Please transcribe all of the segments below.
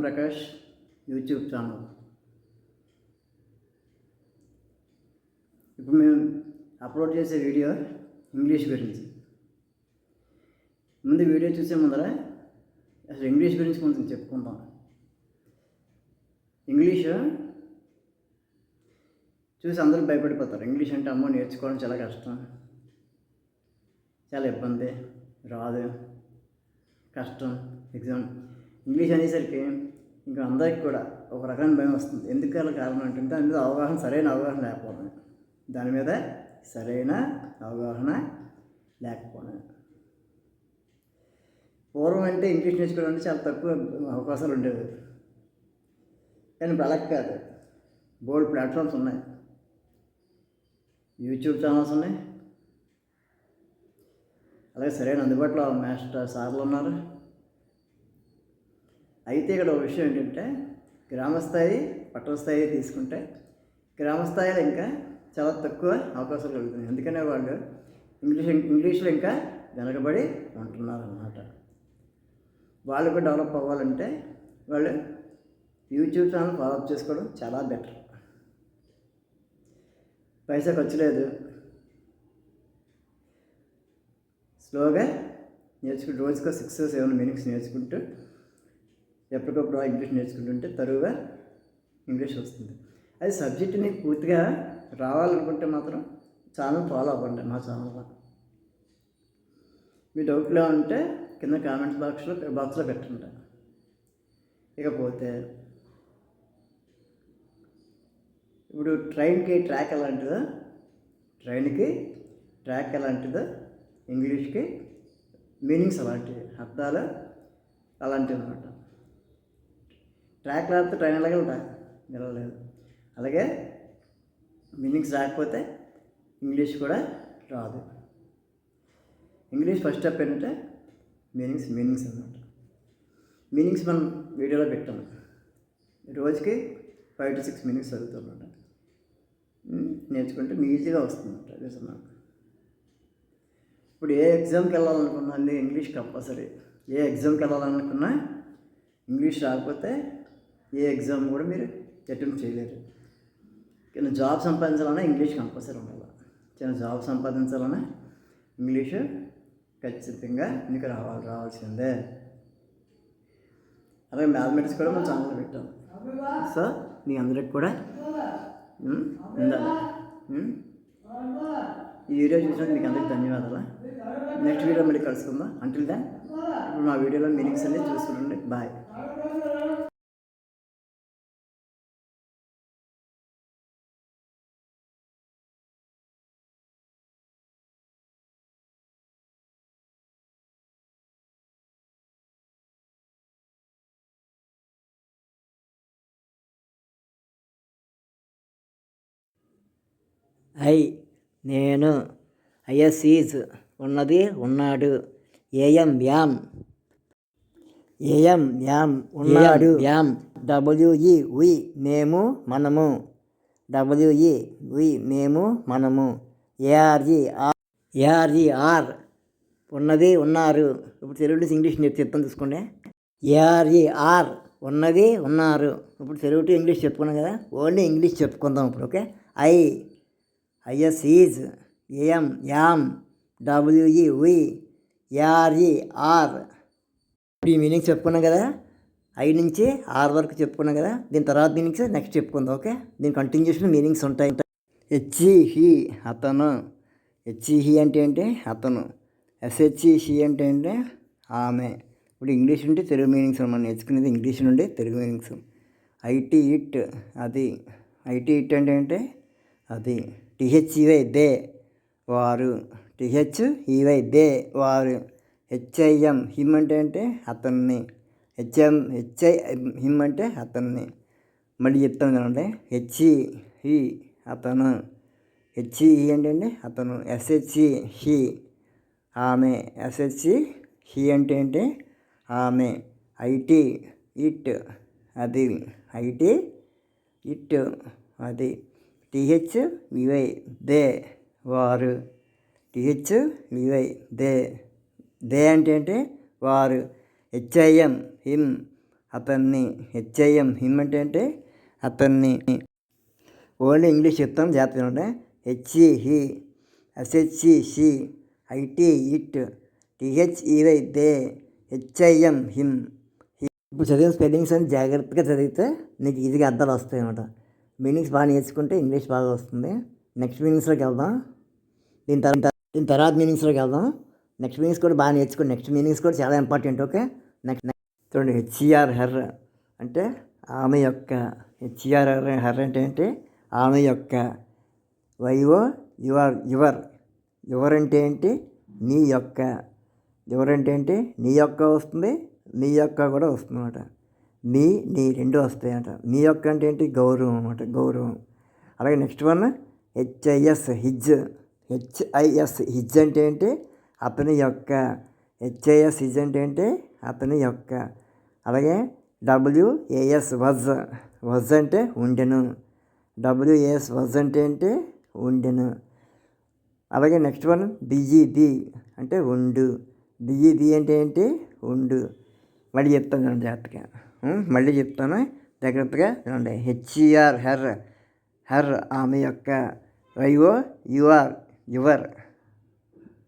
Prakash YouTube channel. ఇప్పుడు మేము upload చేసే వీడియో ఇంగ్లీష్ గురించి. ముందు వీడియో చూసే ముందర అసలు ఇంగ్లీష్ గురించి కొంచెం చెప్పుకుందాం. ఇంగ్లీష్ చూసి అందరూ భయపడిపోతారు. ఇంగ్లీష్ అంటే అమ్మో నేర్చుకోవడం చాలా కష్టం. చాలా ఇబ్బంది రాదు కష్టం ఎగ్జామ్. ఇంగ్లీష్ అనేసరికి ఇంకా అందరికి కూడా ఒక రకమైన భయం వస్తుంది. ఎందుకు కారణం అంటే దాని మీద అవగాహన సరైన అవగాహన లేకపోవడం దాని మీద సరైన అవగాహన లేకపోవడం పూర్వం అంటే ఇంగ్లీష్ నేర్చుకోవడం అంటే చాలా తక్కువ అవకాశాలు ఉండేవి. కానీ ఇప్పుడు అలా కాదు. బోల్డ్ ప్లాట్ఫామ్స్ ఉన్నాయి. యూట్యూబ్ ఛానల్స్ ఉన్నాయి. అలాగే సరైన అందుబాటులో మాస్టర్ సార్లు ఉన్నారు. అయితే ఇక్కడ ఒక విషయం ఏంటంటే గ్రామస్థాయి పట్టణ స్థాయి తీసుకుంటే గ్రామస్థాయిలో ఇంకా చాలా తక్కువ అవకాశాలు కలుగుతున్నాయి. ఎందుకనే వాళ్ళు ఇంగ్లీష్ ఇంగ్లీష్లో ఇంకా వెనకబడి ఉంటున్నారు అన్నమాట వాళ్ళు కూడా డెవలప్ అవ్వాలంటే వాళ్ళు యూట్యూబ్ ఛానల్ ఫాలోఅప్ చేసుకోవడం చాలా బెటర్ పైసా ఖర్చు లేదు. స్లోగా నేర్చుకుంటూ రోజుకో సిక్స్ సెవెన్ మినిట్స్ నేర్చుకుంటూ ఎప్పటికప్పుడు ఇంగ్లీష్ నేర్చుకుంటుంటే తరువుగా ఇంగ్లీష్ వస్తుంది. అది సబ్జెక్ట్ని పూర్తిగా రావాలనుకుంటే మాత్రం ఛానల్ ఫాలో అవ్వండి మా ఛానల్లో మీ డౌట్లో ఉంటే కింద కామెంట్స్ బాక్స్లో బాక్స్లో పెట్టండి. ఇకపోతే ఇప్పుడు ట్రైన్కి ట్రాక్ ఎలాంటిదో ట్రైన్కి ట్రాక్ ఎలాంటిదో ఇంగ్లీష్కి మీనింగ్స్ అలాంటివి అర్థాలు అలాంటివి అనమాట ట్రాక్ లేకపోతే ట్రైన్ అలాగే ఉంటాయి నిలవలేదు. అలాగే మీనింగ్స్ రాకపోతే ఇంగ్లీష్ కూడా రాదు. ఇంగ్లీష్ ఫస్ట్ స్టెప్ ఏంటంటే మీనింగ్స్ మీనింగ్స్ అనమాట మీనింగ్స్ మనం వీడియోలో పెట్టాము రోజుకి ఫైవ్ టు సిక్స్ మీనింగ్స్ చదువుతామన్నమాట. నేర్చుకుంటే ఈజీగా వస్తుందన్నమాట రీజన్ ఇప్పుడు ఏ ఎగ్జామ్కి వెళ్ళాలనుకున్నా ఇంగ్లీష్ కంపల్సరీ. ఏ ఎగ్జామ్కి వెళ్ళాలనుకున్నా ఇంగ్లీష్ రాకపోతే ఏ ఎగ్జామ్ కూడా మీరు అటెంప్ట్ చేయలేరు. కానీ జాబ్ సంపాదించాలన్నా ఇంగ్లీష్ కంపల్సరీ ఉండాలి. చిన్న జాబ్ సంపాదించాలన్నా ఇంగ్లీషు ఖచ్చితంగా మీకు రావాలి రావాల్సిందే. అలాగే మ్యాథమెటిక్స్ కూడా మనం ఛానల్ పెట్టాం. సో మీ అందరికి కూడా ఉండాలి. ఈ వీడియో చూసినందుకు మీకు అందరికి ధన్యవాదాలు. నెక్స్ట్ వీడియో మళ్ళీ కలుసుకుందాం. అంటిల్ దాన్ ఇప్పుడు మా వీడియోలో మీనింగ్స్ అన్నీ చూసుకుంటుండే బాయ్ ఐ. నేను ఐఎస్ఈజ్ ఉన్నది ఉన్నాడు. A M am A M am ఉన్నాడు. యామ్ డబ్ల్యూఈ వి మేము మనము. డబ్ల్యూఈ వి మేము మనము. ఏఆర్జి ఆర్. ఏఆర్జి ఆర్ ఉన్నది ఉన్నారు. ఇప్పుడు తెలుగు ఇంగ్లీష్ నేను చెప్తాను చూసుకోండి. ఏఆర్జి ఆర్ ఉన్నది ఉన్నారు. ఇప్పుడు తెలుగు టు ఇంగ్లీష్ చెప్పుకున్నాం కదా. ఓన్లీ ఇంగ్లీష్ చెప్పుకుందాం ఇప్పుడు okay? I. I S is A M am W E we A R E are ఈ మీనింగ్స్ చెప్పుకున్నాం కదా? ఐ నుంచి ఆర్ వరకు చెప్పుకున్నాం కదా? దీని తర్వాత మీనింగ్స్ నెక్స్ట్ చెప్పుకుందాం ఓకే? దీని కంటిన్యూషన్ మీనింగ్స్ ఉంటాయి. హెచ్ఈ హీ అతను. హెచ్ఈ హీ అంటే ఏంటి? అతను. ఎస్హెచ్ఈ హీ అంటే ఏంటి? ఆమె. ఇప్పుడు ఇంగ్లీష్ నుండి తెలుగు మీనింగ్స్ మనం నేర్చుకునేది ఇంగ్లీష్ నుండి Telugu meanings. I T it అది. ఐటీ ఇట్ అంటే ఏంటి? అది. T H E Y they వారు. T H E Y they వారు. హెచ్ఐఎం హిమ్ అంటే అంటే అతన్ని. హెచ్ఎం హెచ్ఐ హిమ్ అంటే అతన్ని. మళ్ళీ చెప్తాను కదండి. హెచ్ఈ హి అతను. హెచ్ఈ అంటే అండి అతను. ఎస్హెచ్ఈ హి ఆమె. ఎస్హెచ్ఈ హి అంటే ఏంటి ఆమె. ఐటీ ఇట్ అది. ఐటీ ఇట్ అది. T H V Y they వారు T H V Y they they అంటే అంటే వారు హెచ్ఐఎం హిమ్ అతన్ని హెచ్ఐఎం హిమ్ అంటే అంటే అతన్ని ఓన్లీ ఇంగ్లీష్ చెప్తాం జాగ్రత్తగా ఉండే H E he S H E she I T it T H E Y they H I M him ఇప్పుడు చదివిన స్పెల్లింగ్స్ అని జాగ్రత్తగా చదివితే నీకు ఈజీగా అర్థాలు వస్తాయి అన్నమాట మీనింగ్స్ బాగా నేర్చుకుంటే ఇంగ్లీష్ బాగా వస్తుంది. నెక్స్ట్ మీనింగ్స్లోకి వెళ్దాం. దీని తర్వాత దీని తర్వాత మీనింగ్స్లోకి వెళ్దాం. నెక్స్ట్ మీనింగ్స్ కూడా బాగా నేర్చుకోండి. నెక్స్ట్ మీనింగ్స్ కూడా చాలా ఇంపార్టెంట్ ఓకే? నెక్స్ట్ చూడండి హెచ్ఈఆర్ హెర్ అంటే ఆమె యొక్క హెచ్ఈఆర్ హెర్ హెర్ అంటే ఏంటి? ఆమె యొక్క వైవో యువర్ యువర్. యువర్ అంటే ఏంటి? నీ యొక్క. యువర్ అంటే ఏంటి? నీ యొక్క వస్తుంది నీ యొక్క కూడా వస్తుంది అనమాట నీ నీ రెండు వస్తాయి అంట నీ యొక్క అంటే ఏంటి? గౌరవం అనమాట గౌరవం. అలాగే next one H I S his. H I S his అంటే ఏంటి? అతని యొక్క. హెచ్ఐఎస్ హిజ్ అంటే ఏంటి? అతని యొక్క. అలాగే డబ్ల్యూఏఎస్ వజ్. వజ్ అంటే ఉండెను. డబ్ల్యూఏఎస్ వజ్ అంటే ఏంటి? ఉండెను. అలాగే నెక్స్ట్ వన్ బిఈబి అంటే ఉండు. బిఈబి అంటే ఏంటి? ఉండు. మళ్ళీ చెప్తాను జాగ్రత్తగా. మళ్ళీ చెప్తాను. జాగ్రత్తగా చూడండి. హెచ్ఈఆర్ హెర్ హెర్ ఆమె యొక్క వైవో యువర్ యువర్.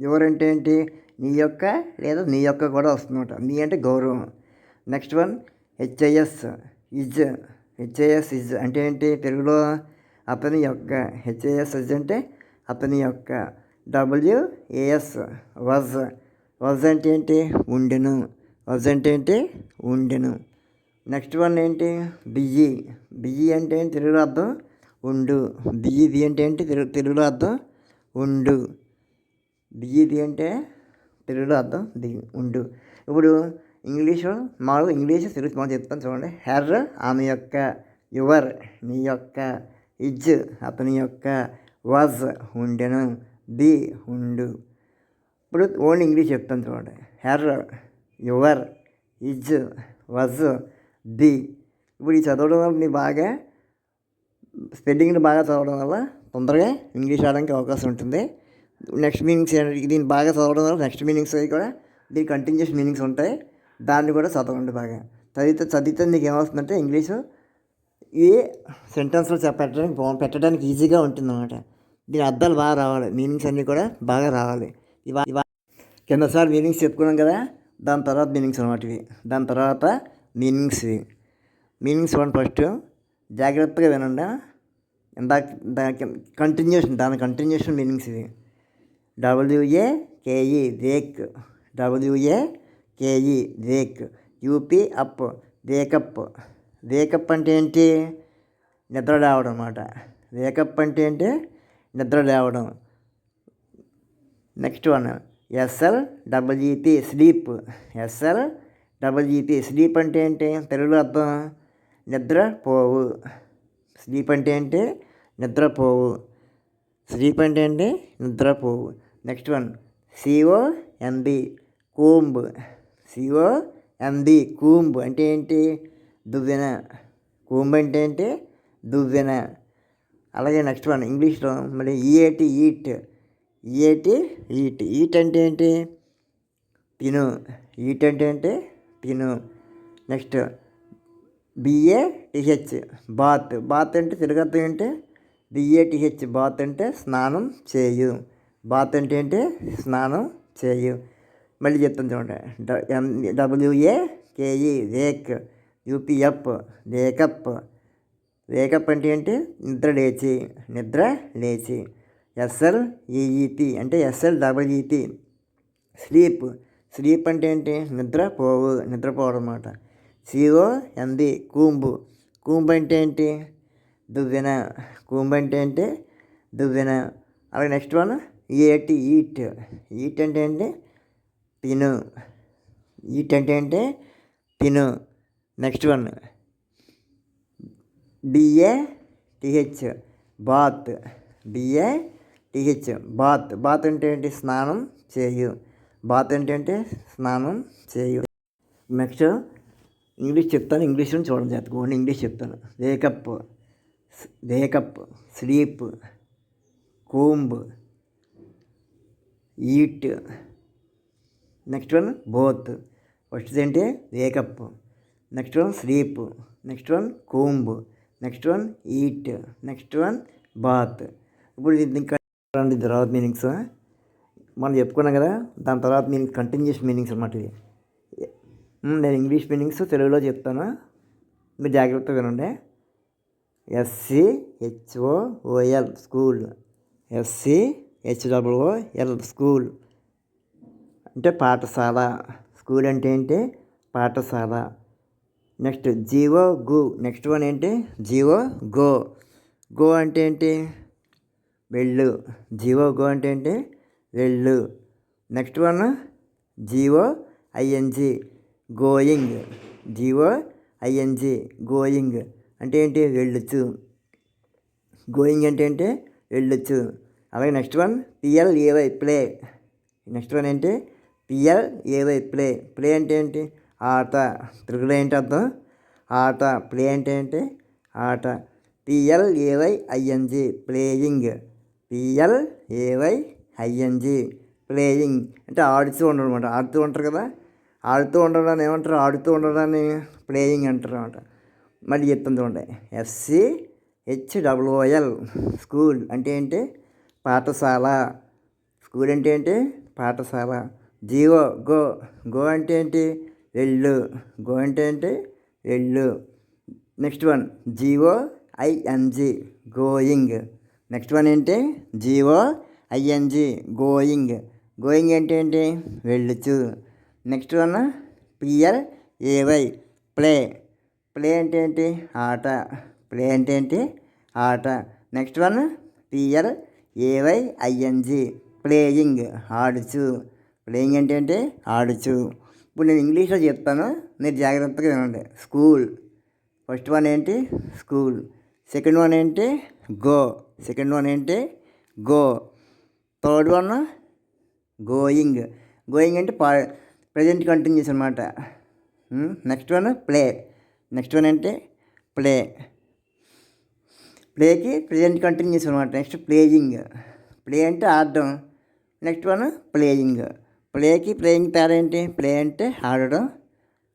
యువర్ అంటే ఏంటి? నీ యొక్క లేదా నీ యొక్క కూడా వస్తుందన్నమాట. నీ అంటే గౌరవం. Next one H I S is. H I S is అంటే ఏంటి? తెలుగులో అతని యొక్క హెచ్ఐఎస్ ఇజ్ అంటే అతని యొక్క. WAS was. వజ్ అంటే ఏంటి? ఉండెను. వజ్ అంటే ఏంటి? ఉండెను. నెక్స్ట్ వన్ ఏంటి? బియ్యి. బియ్యి అంటే తెలుగులో అర్థం? ఉండు. బియ్యి బి అంటే ఏంటి తెలుగు తెలుగులో అర్థం? ఉండు. బిఈది అంటే తెలుగులో అర్థం? ది ఉండు. ఇప్పుడు ఇంగ్లీషు మామూలుగా ఇంగ్లీష్ తెలుగు మనం చెప్తాను చూడండి. హెర్ ఆమె యొక్క యువర్ నీ యొక్క ఇజ్ అతని యొక్క వాజ్ ఉండెను. బి ఉండు. ఇప్పుడు ఓన్లీ ఇంగ్లీష్ చెప్తాను చూడండి. Her your is was the. ఇప్పుడు ఈ చదవడం వల్ల మీరు బాగా స్పెల్లింగ్ని బాగా చదవడం వల్ల తొందరగా ఇంగ్లీష్ రావడానికి అవకాశం ఉంటుంది. నెక్స్ట్ మీనింగ్స్ దీన్ని బాగా చదవడం వల్ల నెక్స్ట్ మీనింగ్స్ అవి కూడా దీని కంటిన్యూస్ మీనింగ్స్ ఉంటాయి. దాన్ని కూడా చదవండి బాగా. చదివితే చదివితే నీకు ఏమవుతుందంటే ఇంగ్లీషు ఈ సెంటెన్స్లో పెట్టడానికి పెట్టడానికి ఈజీగా ఉంటుంది అనమాట దీని అర్థాలు బాగా రావాలి. మీనింగ్స్ అన్నీ కూడా బాగా రావాలి. ఇవా ఇవా కిందసారి మీనింగ్స్ చెప్పుకున్నాం కదా? దాని తర్వాత మీనింగ్స్ అనమాట ఇవి. దాని తర్వాత మీనింగ్స్. Meanings one first. జాగ్రత్తగా వినండి. ఇందాక కంటిన్యూషన్ దాని కంటిన్యూషన్ మీనింగ్స్ ఇది W A K E rake W A K E rake U P up rake up rake up అంటే ఏంటి? నిద్ర లేవడం అనమాట రేకప్ అంటే ఏంటి? నిద్ర లేవడం. Next one S L W P sleep S L W P sleep అంటే ఏంటి? తెలుగులో అర్థం నిద్ర పోవు. స్లీప్ అంటే ఏంటి? నిద్రపోవు స్లీప్ అంటే ఏంటి? నిద్రపోవు next one C O M B comb. C O M B comb అంటే ఏంటి? దువ్వెన. కూంబ్ అంటే ఏంటి? దువ్వెన. అలాగే నెక్స్ట్ వన్ ఇంగ్లీష్లో మళ్ళీ E A T eat. E A T eat. Eat అంటే ఏంటి? తిను. ఈట్ అంటే ఏంటి? తిను. Next B A T H bath. Bath అంటే తెలుగు ఏంటి బిఏ టిహెచ్ బాత్ అంటే స్నానం చేయు. బాత్ అంటే ఏంటి? స్నానం చేయు. మళ్ళీ చెప్తాను చూడండి. డ- ఎం W A K E wake U P F wake up wake up అంటే ఏంటి? నిద్ర లేచి నిద్ర లేచి. ఎస్ఎల్ ఈఈటి అంటే ఎస్ఎల్ డబ్ల్యూఈటి. స్లీప్. స్లీప్ అంటే ఏంటి? నిద్ర పోవు నిద్రపోవడం అన్నమాట సిఓ ఎంది కూంబు. కూంబు అంటే ఏంటి? దువ్వెన. కూంబు అంటే ఏంటి? దువ్వెన. అలాగే next one A T eat. Eat అంటే ఏంటి? తిను. ఈట్ అంటే ఏంటి? తిను. Next one B A T H bath. B A T H bath. Bath అంటే ఏంటి? స్నానం చేయు. బాత్ అంటే స్నానం చేయు నెక్స్ట్ ఇంగ్లీష్ చెప్తాను. ఇంగ్లీష్ నుంచి చూడండి జాతకు ఓన్లీ ఇంగ్లీష్ చెప్తాను. Wake up wake up sleep comb eat next one both first ఏంటి? Wake up next one sleep next one comb. Next one eat next one bath ఇప్పుడు ఇది ఇంకా రండి తర్వాత మీనింగ్స్ మనం చెప్పుకున్నాం కదా దాని తర్వాత మీనింగ్ కంటిన్యూస్ మీనింగ్స్ అనమాట ఇది నేను ఇంగ్లీష్ మీనింగ్స్ తెలుగులో చెప్తాను. మీరు జాగ్రత్తగా వినండి. S C H O O L school S C H W L school అంటే పాఠశాల. స్కూల్ అంటే ఏంటి? పాఠశాల. Next G O go next one ఏంటి? జీవో గో గో అంటే ఏంటి? వెళ్ళు. జీవో గో అంటే ఏంటి? వెళ్ళు. Next one G O I N G going. G O I N G going అంటే ఏంటి? వెళ్ళొచ్చు. గోయింగ్ అంటే ఏంటి? వెళ్ళొచ్చు. అలాగే next one P L A Y play. Next one ఏంటి? P L A Y play. Play అంటే ఏంటి? ఆట. తెలుగులో ఏంటి అర్థం? ఆట. ప్లే అంటే ఏంటి? ఆట. P L A Y I N G playing. P L A Y I N G playing అంటే ఆడుతూ ఉండడం అనమాట ఆడుతూ ఉంటారు కదా? ఆడుతూ ఉండడాన్ని ఏమంటారు? ఆడుతూ ఉండడాన్ని ప్లేయింగ్ అంటారు అనమాట మళ్ళీ చెప్తుంది చూడండి. ఎఫ్సి హెచ్ డబ్ల్యూఎల్ స్కూల్ అంటే ఏంటి? పాఠశాల. స్కూల్ అంటే ఏంటి? పాఠశాల. జీవో గో గో అంటే ఏంటి? వెళ్ళు. గో అంటే ఏంటి? వెళ్ళు. Next one G O I N G going. Next one ఏంటి? G O I N G going going అంటే ఏంటి? వెళ్ళుచు next one P R A Y play play అంటే ఏంటి? ఆట. ప్లే అంటే ఏంటి? ఆట. Next one P R A Y I N G playing ఆడుచు. Playing అంటే ఏంటి? ఆడుచు. ఇప్పుడు నేను ఇంగ్లీష్లో చెప్తాను. మీరు జాగ్రత్తగా వినండి. స్కూల్ ఫస్ట్ వన్ ఏంటి? స్కూల్ సెకండ్ వన్ ఏంటి? గో సెకండ్ వన్ ఏంటి? Go third one going. Going అంటే పా ప్రజెంట్ కంటిన్యూస్ అనమాట next one play. Next one అంటే ప్లే. ప్లేకి ప్రజెంట్ కంటిన్యూస్ అనమాట నెక్స్ట్ ప్లేయింగ్. ప్లే అంటే ఆడడం. Next one playing. ప్లేకి ప్లేయింగ్ తేడా ఏంటి? ప్లే అంటే ఆడడం.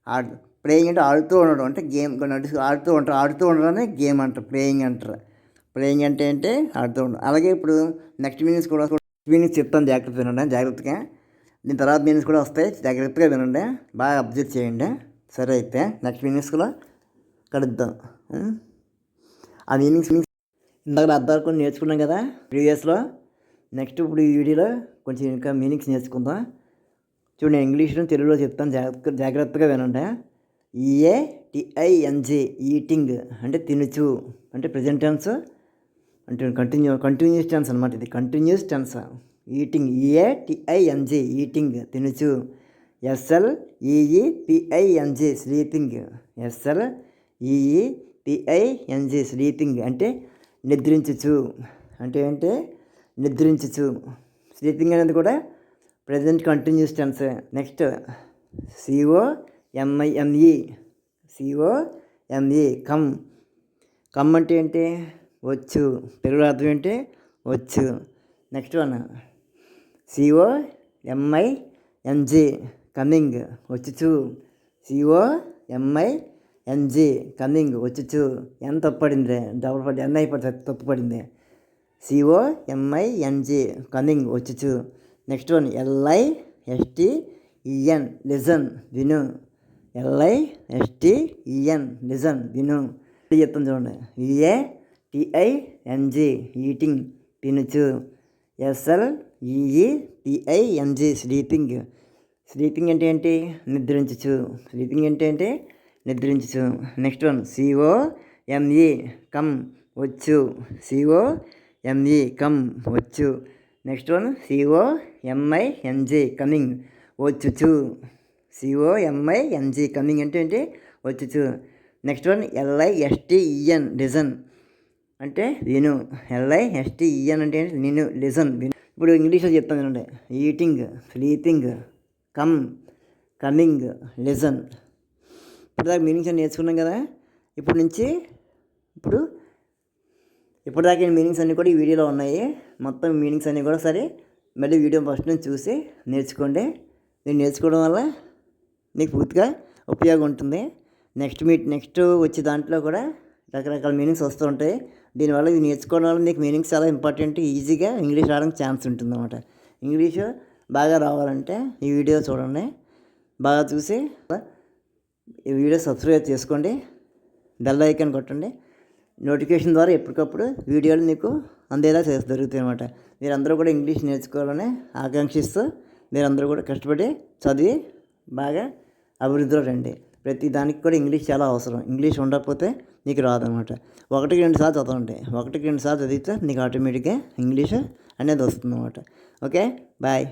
ఆడు ప్లేయింగ్ అంటే ఆడుతూ ఉండడం. అంటే గేమ్ నడుస్తూ ఆడుతూ ఉంటారు. ఆడుతూ ఉండడమే గేమ్ అంటారు. ప్లేయింగ్ అంటారు. ప్లేయింగ్ అంటే ఏంటి? ఆడుతూ ఉండడం. అలాగే ఇప్పుడు నెక్స్ట్ మీనింగ్స్ కూడా మీనింగ్స్ చెప్తాను జాగ్రత్తగా వినండి జాగ్రత్తగా. దీని తర్వాత మీనింగ్స్ కూడా వస్తాయి జాగ్రత్తగా వినండి బాగా అబ్జర్వ్ చేయండి. సరే అయితే నెక్స్ట్ మీనింగ్స్ కూడా కలుద్దాం. ఆ? మీనింగ్స్ మీనింగ్స్ ఇందాక అర్థాలు కొన్ని నేర్చుకున్నాం కదా ప్రీవియస్లో నెక్స్ట్ ఇప్పుడు ఈ వీడియోలో కొంచెం ఇంకా మీనింగ్స్ నేర్చుకుందాం. చూడండి ఇంగ్లీష్లో తెలుగులో చెప్తాను జాగ్రత్త జాగ్రత్తగా వినండి. ఈఏ టిఐఎన్జి ఈటింగ్ అంటే తినుచు అంటే ప్రజెంట్ టెన్స్ అంటే కంటిన్యూ కంటిన్యూస్ టెన్స్ అనమాట ఇది. Continuous tense eating E A T I N G eating తినుచు S L E E P I N G sleeping S L E E P I N G sleeping అంటే నిద్రించుచు అంటే ఏంటి? నిద్రించుచు sleeping అనేది కూడా present continuous tense next C O M I M E C O M E come come అంటే ఏంటి? వచ్చు. తెలుగు అర్థం ఏంటి? వచ్చు. Next one. C O M I N G coming వచ్చుచు. C O M I N G coming వచ్చుచు. ఎంత తప్పు పడింది double పడి ఎన్ అయిపోతుంది తప్పు పడింది C O M I N G coming వచ్చుచు. Next one. L I S T E N listen. విను. L I S T E N listen. విను. చెప్తాను చూడండి. E A T I N G eating పినుచు S L E E T I N G sleeping sleeping అంటే ఏంటి నిద్రించచ్చు sleeping అంటే ఏంటి నిద్రించచ్చు next one C O M E come వచ్చు C O M E come వచ్చు next one C O M I N G coming వచ్చుచు C O M I N G coming అంటే ఏంటి వచ్చుచు next one L I S T E N listen అంటే విను LI ఎస్టిఈఎన్ అంటే నేను listen ఇప్పుడు ఇంగ్లీష్లో చెప్తాను వినండి eating sleeping come coming listen ఇప్పుడు దాకా మీనింగ్స్ అన్ని నేర్చుకున్నాం కదా. ఇప్పుడు నుంచి ఇప్పుడు ఇప్పటిదాకా మీనింగ్స్ అన్నీ కూడా ఈ వీడియోలో ఉన్నాయి. మొత్తం మీనింగ్స్ అన్నీ కూడా సరే మళ్ళీ వీడియో ఫస్ట్ నుంచి చూసి నేర్చుకోండి. నేను నేర్చుకోవడం వల్ల నీకు పూర్తిగా ఉపయోగం ఉంటుంది. నెక్స్ట్ మీ నెక్స్ట్ వచ్చే దాంట్లో కూడా రకరకాల మీనింగ్స్ వస్తూ ఉంటాయి. దీనివల్ల ఇవి నేర్చుకోవడం వల్ల నీకు మీనింగ్స్ చాలా ఇంపార్టెంట్ ఈజీగా ఇంగ్లీష్ రావడానికి ఛాన్స్ ఉంటుంది అనమాట ఇంగ్లీషు బాగా రావాలంటే ఈ వీడియో చూడండి. బాగా చూసి ఈ వీడియో సబ్స్క్రైబ్ చేసుకోండి. బెల్ ఐకాన్ కొట్టండి. నోటిఫికేషన్ ద్వారా ఎప్పటికప్పుడు వీడియోలు మీకు అందేలా చేసి దొరుకుతాయి అనమాట మీరందరూ కూడా ఇంగ్లీష్ నేర్చుకోవాలని ఆకాంక్షిస్తూ మీరందరూ కూడా కష్టపడి చదివి బాగా అభివృద్ధిలో రండి. ప్రతి దానికి కూడా ఇంగ్లీష్ చాలా అవసరం. ఇంగ్లీష్ ఉండకపోతే నీకు రాదనమాట. ఒకటికి రెండు సార్లు చదవండి ఒకటికి రెండు సార్లు చదివితే నీకు ఆటోమేటిక్గా ఇంగ్లీష్ అనేది వస్తుంది అనమాట ఓకే? బాయ్.